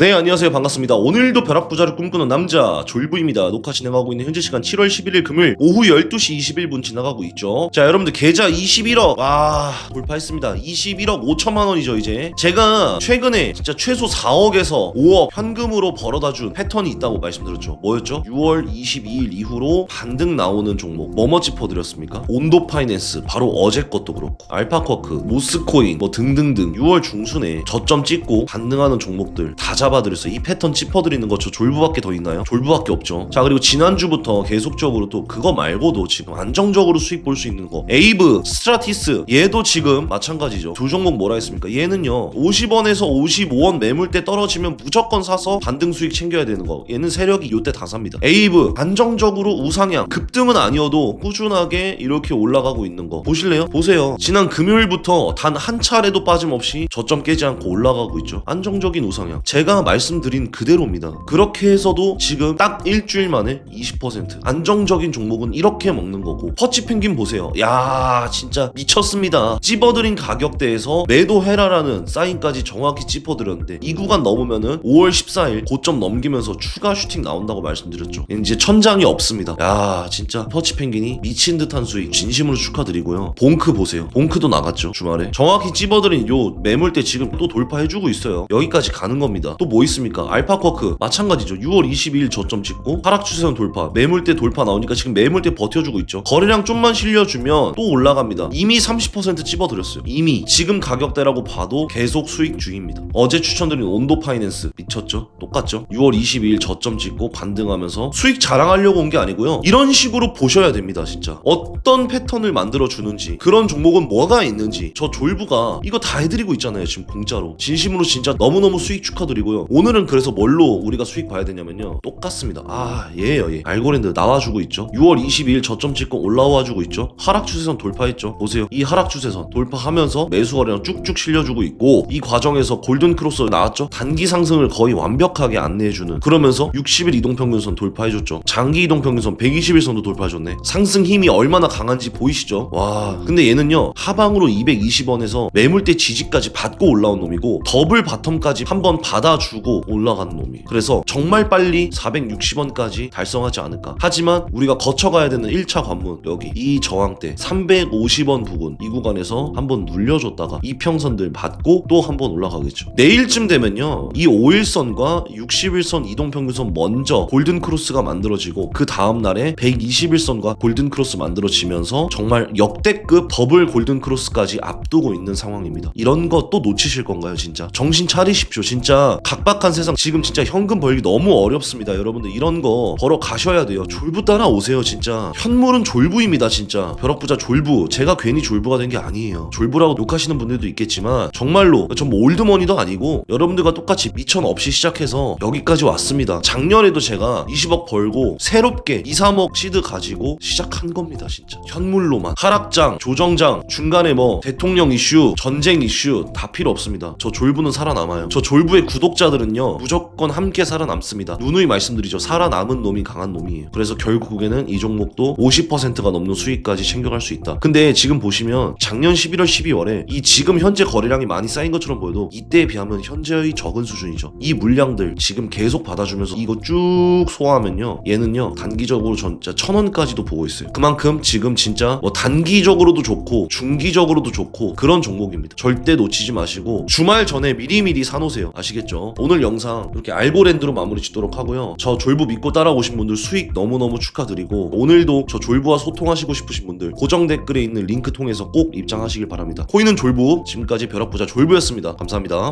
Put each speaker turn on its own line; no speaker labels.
네 안녕하세요. 반갑습니다. 오늘도 벼락부자를 꿈꾸는 남자 졸부입니다. 녹화 진행하고 있는 현재 시간 7월 11일 금요일 오후 12시 21분 지나가고 있죠. 자 여러분들 계좌 21억. 와 돌파했습니다. 21억 5천만 원이죠 이제. 제가 최근에 진짜 최소 4억에서 5억 현금으로 벌어다준 패턴이 있다고 말씀드렸죠. 뭐였죠? 6월 22일 이후로 반등 나오는 종목 뭐뭐 짚어드렸습니까? 온도 파이낸스 바로 어제 것도 그렇고 알파쿼크 모스코인 뭐 등등등 6월 중순에 저점 찍고 반등하는 종목들 다 잡아 드렸어요. 이 패턴 짚어드리는 거 저 졸부밖에 더 있나요? 졸부밖에 없죠. 자 그리고 지난주부터 계속적으로 또 그거 말고도 지금 안정적으로 수익 볼 수 있는 거 에이브, 스트라티스 얘도 지금 마찬가지죠. 두 종목 뭐라 했습니까? 얘는요 50원에서 55원 매물대 떨어지면 무조건 사서 반등 수익 챙겨야 되는 거 얘는 세력이 요때 다 삽니다. 에이브 안정적으로 우상향 급등은 아니어도 꾸준하게 이렇게 올라가고 있는 거 보실래요? 보세요. 지난 금요일부터 단 한 차례도 빠짐없이 저점 깨지 않고 올라가고 있죠. 안정적인 우상향. 제가 말씀드린 그대로입니다. 그렇게 해서도 지금 딱 일주일 만에 20% 안정적인 종목은 이렇게 먹는 거고 퍼치 펭귄 보세요. 야 진짜 미쳤습니다. 찝어드린 가격대에서 매도해라라는 사인까지 정확히 찝어드렸는데 이 구간 넘으면은 5월 14일 고점 넘기면서 추가 슈팅 나온다고 말씀드렸죠. 이제 천장이 없습니다. 야 진짜 퍼치 펭귄이 미친 듯한 수익 진심으로 축하드리고요. 봉크 보세요. 봉크도 나갔죠 주말에. 정확히 찝어드린 요 매물대 지금 또 돌파해주고 있어요. 여기까지 가는 겁니다. 또 뭐 있습니까? 알파쿼크 마찬가지죠. 6월 22일 저점 찍고 하락 추세선 돌파, 매물대 돌파 나오니까 지금 매물대 버텨주고 있죠. 거래량 좀만 실려주면 또 올라갑니다. 이미 30% 찝어드렸어요. 이미 지금 가격대라고 봐도 계속 수익 중입니다. 어제 추천드린 온도 파이낸스 미쳤죠? 똑같죠? 6월 22일 저점 찍고 반등하면서 수익 자랑하려고 온 게 아니고요. 이런 식으로 보셔야 됩니다, 진짜. 어떤 패턴을 만들어 주는지 그런 종목은 뭐가 있는지 저 졸부가 이거 다 해드리고 있잖아요, 지금 공짜로. 진심으로 진짜 너무너무 수익 축하드리고 요. 오늘은 그래서 뭘로 우리가 수익 봐야 되냐면요. 똑같습니다. 아, 얘예요, 얘. 알고리즘 나와주고 있죠. 6월 22일 저점 찍고 올라와주고 있죠. 하락 추세선 돌파했죠. 보세요. 이 하락 추세선 돌파하면서 매수 거래량 쭉쭉 실려주고 있고 이 과정에서 골든 크로스 나왔죠. 단기 상승을 거의 완벽하게 안내해주는 그러면서 60일 이동평균선 돌파해줬죠. 장기 이동평균선 120일선도 돌파해줬네. 상승 힘이 얼마나 강한지 보이시죠? 와. 근데 얘는요 하방으로 220원에서 매물대 지지까지 받고 올라온 놈이고 더블 바텀까지 한번 받아 주고 올라가는 놈이. 그래서 정말 빨리 460원까지 달성하지 않을까. 하지만 우리가 거쳐가야 되는 1차 관문 여기 이 저항대 350원 부근 이 구간에서 한번 눌려줬다가 이평선들 받고 또 한번 올라가겠죠. 내일쯤 되면요 이 5일선과 60일선 이동평균선 먼저 골든 크로스가 만들어지고 그 다음 날에 121선과 골든 크로스 만들어지면서 정말 역대급 더블 골든 크로스까지 앞두고 있는 상황입니다. 이런 거 또 놓치실 건가요, 진짜? 정신 차리십시오, 진짜. 각박한 세상 지금 진짜 현금 벌기 너무 어렵습니다, 여러분들. 이런 거 벌어 가셔야 돼요. 졸부 따라 오세요, 진짜. 현물은 졸부입니다, 진짜. 벼락부자 졸부. 제가 괜히 졸부가 된 게 아니에요. 졸부라고 욕하시는 분들도 있겠지만 정말로 전 뭐 올드머니도 아니고 여러분들과 똑같이 미천 없이 시작해서 여기까지 왔습니다. 작년에도 제가 20억 벌고 새롭게 2, 3억 시드 가지고 시작한 겁니다, 진짜. 현물로만. 하락장, 조정장, 중간에 뭐 대통령 이슈, 전쟁 이슈 다 필요 없습니다. 저 졸부는 살아남아요. 저 졸부의 구독자 들은요, 무조건 함께 살아남습니다. 누누이 말씀드리죠. 살아남은 놈이 강한 놈이에요. 그래서 결국에는 이 종목도 50%가 넘는 수익까지 챙겨갈 수 있다. 근데 지금 보시면 작년 11월, 12월에 이 지금 현재 거래량이 많이 쌓인 것처럼 보여도 이때에 비하면 현재의 적은 수준이죠. 이 물량들 지금 계속 받아주면서 이거 쭉 소화하면요, 얘는요 단기적으로 진짜 천 원까지도 보고 있어요. 그만큼 지금 진짜 뭐 단기적으로도 좋고 중기적으로도 좋고 그런 종목입니다. 절대 놓치지 마시고 주말 전에 미리미리 사놓으세요. 아시겠죠? 오늘 영상 이렇게 알고랜드로 마무리 짓도록 하고요. 저 졸부 믿고 따라오신 분들 수익 너무너무 축하드리고 오늘도 저 졸부와 소통하시고 싶으신 분들 고정 댓글에 있는 링크 통해서 꼭 입장하시길 바랍니다. 코인은 졸부 지금까지 벼락부자 졸부였습니다. 감사합니다.